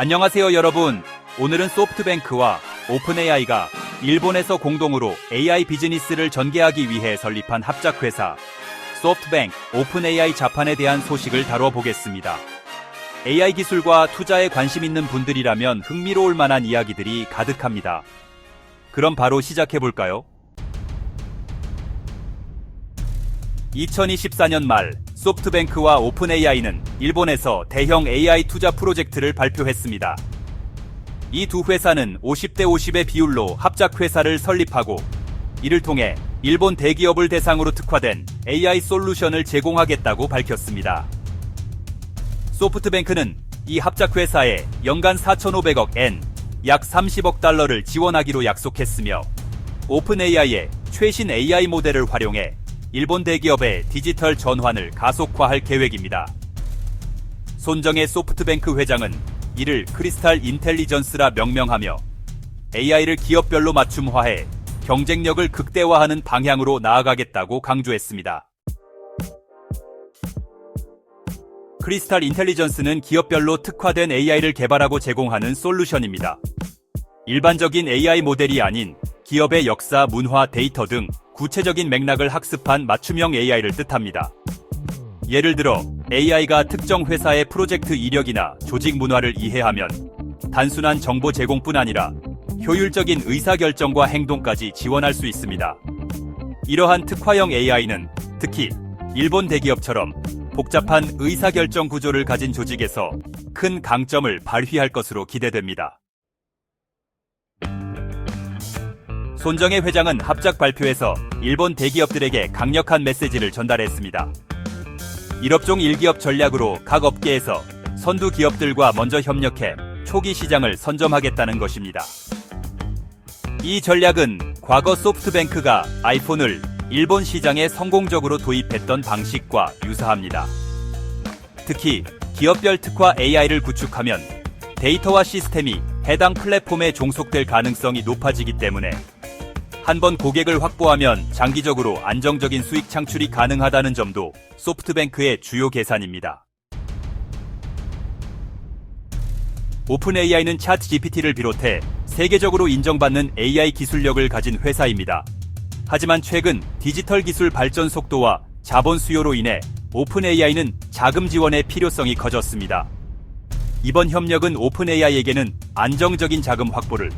안녕하세요 여러분. 오늘은 소프트뱅크와 오픈AI가 일본에서 공동으로 AI 비즈니스를 전개하기 위해 설립한 합작회사 소프트뱅크 오픈AI 자판에 대한 소식을 다뤄보겠습니다. AI 기술과 투자에 관심 있는 분들이라면 흥미로울 만한 이야기들이 가득합니다. 그럼 바로 시작해볼까요? 2024년 말 소프트뱅크와 오픈AI는 일본에서 대형 AI 투자 프로젝트를 발표했습니다. 이 두 회사는 50대 50의 비율로 합작회사를 설립하고 이를 통해 일본 대기업을 대상으로 특화된 AI 솔루션을 제공하겠다고 밝혔습니다. 소프트뱅크는 이 합작회사에 연간 4,500억 엔, 약 30억 달러를 지원하기로 약속했으며 오픈AI의 최신 AI 모델을 활용해 일본 대기업의 디지털 전환을 가속화할 계획입니다. 손정의 소프트뱅크 회장은 이를 크리스탈 인텔리전스라 명명하며 AI를 기업별로 맞춤화해 경쟁력을 극대화하는 방향으로 나아가겠다고 강조했습니다. 크리스탈 인텔리전스는 기업별로 특화된 AI를 개발하고 제공하는 솔루션입니다. 일반적인 AI 모델이 아닌 기업의 역사, 문화, 데이터 등 구체적인 맥락을 학습한 맞춤형 AI를 뜻합니다. 예를 들어 AI가 특정 회사의 프로젝트 이력이나 조직 문화를 이해하면 단순한 정보 제공뿐 아니라 효율적인 의사결정과 행동까지 지원할 수 있습니다. 이러한 특화형 AI는 특히 일본 대기업처럼 복잡한 의사결정 구조를 가진 조직에서 큰 강점을 발휘할 것으로 기대됩니다. 손정혜 회장은 합작 발표에서 일본 대기업들에게 강력한 메시지를 전달했습니다. 일업종 일기업 전략으로 각 업계에서 선두 기업들과 먼저 협력해 초기 시장을 선점하겠다는 것입니다. 이 전략은 과거 소프트뱅크가 아이폰을 일본 시장에 성공적으로 도입했던 방식과 유사합니다. 특히 기업별 특화 AI를 구축하면 데이터와 시스템이 해당 플랫폼에 종속될 가능성이 높아지기 때문에 한 번 고객을 확보하면 장기적으로 안정적인 수익 창출이 가능하다는 점도 소프트뱅크의 주요 계산입니다. 오픈AI는 챗 GPT를 비롯해 세계적으로 인정받는 AI 기술력을 가진 회사입니다. 하지만 최근 디지털 기술 발전 속도와 자본 수요로 인해 오픈AI는 자금 지원의 필요성이 커졌습니다. 이번 협력은 오픈AI에게는 안정적인 자금 확보를,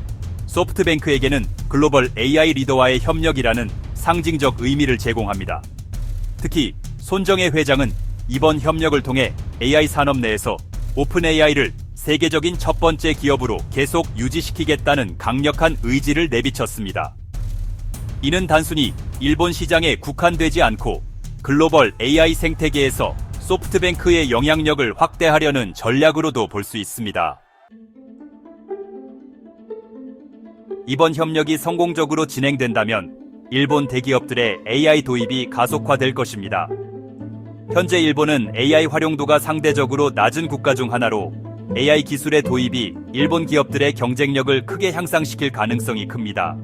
소프트뱅크에게는 글로벌 AI 리더와의 협력이라는 상징적 의미를 제공합니다. 특히 손정혜 회장은 이번 협력을 통해 AI 산업 내에서 오픈AI를 세계적인 첫 번째 기업으로 계속 유지시키겠다는 강력한 의지를 내비쳤습니다. 이는 단순히 일본 시장에 국한되지 않고 글로벌 AI 생태계에서 소프트뱅크의 영향력을 확대하려는 전략으로도 볼 수 있습니다. 이번 협력이 성공적으로 진행된다면 일본 대기업들의 AI 도입이 가속화될 것입니다. 현재 일본은 AI 활용도가 상대적으로 낮은 국가 중 하나로 AI 기술의 도입이 일본 기업들의 경쟁력을 크게 향상시킬 가능성이 큽니다.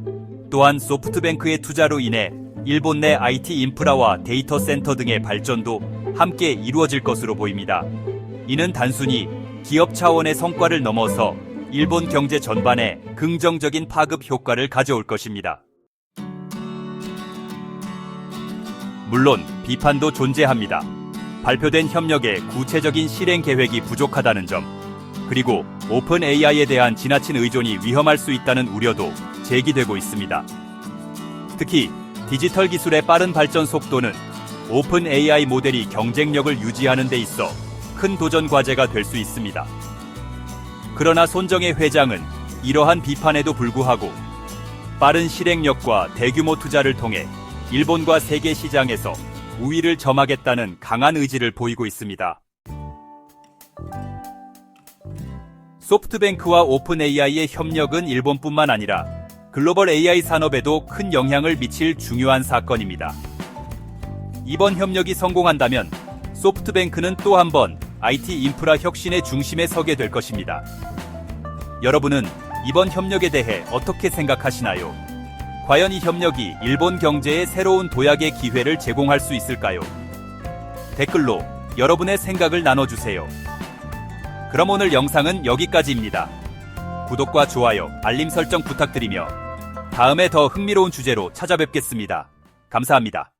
또한 소프트뱅크의 투자로 인해 일본 내 IT 인프라와 데이터 센터 등의 발전도 함께 이루어질 것으로 보입니다. 이는 단순히 기업 차원의 성과를 넘어서 일본 경제 전반에 긍정적인 파급 효과를 가져올 것입니다. 물론 비판도 존재합니다. 발표된 협력의 구체적인 실행 계획이 부족하다는 점, 그리고 오픈 AI에 대한 지나친 의존이 위험할 수 있다는 우려도 제기되고 있습니다. 특히 디지털 기술의 빠른 발전 속도는 오픈 AI 모델이 경쟁력을 유지하는 데 있어 큰 도전 과제가 될 수 있습니다. 그러나 손정혜 회장은 이러한 비판에도 불구하고 빠른 실행력과 대규모 투자를 통해 일본과 세계 시장에서 우위를 점하겠다는 강한 의지를 보이고 있습니다. 소프트뱅크와 오픈AI의 협력은 일본뿐만 아니라 글로벌 AI 산업에도 큰 영향을 미칠 중요한 사건입니다. 이번 협력이 성공한다면 소프트뱅크는 또 한 번 IT 인프라 혁신의 중심에 서게 될 것입니다. 여러분은 이번 협력에 대해 어떻게 생각하시나요? 과연 이 협력이 일본 경제에 새로운 도약의 기회를 제공할 수 있을까요? 댓글로 여러분의 생각을 나눠주세요. 그럼 오늘 영상은 여기까지입니다. 구독과 좋아요, 알림 설정 부탁드리며 다음에 더 흥미로운 주제로 찾아뵙겠습니다. 감사합니다.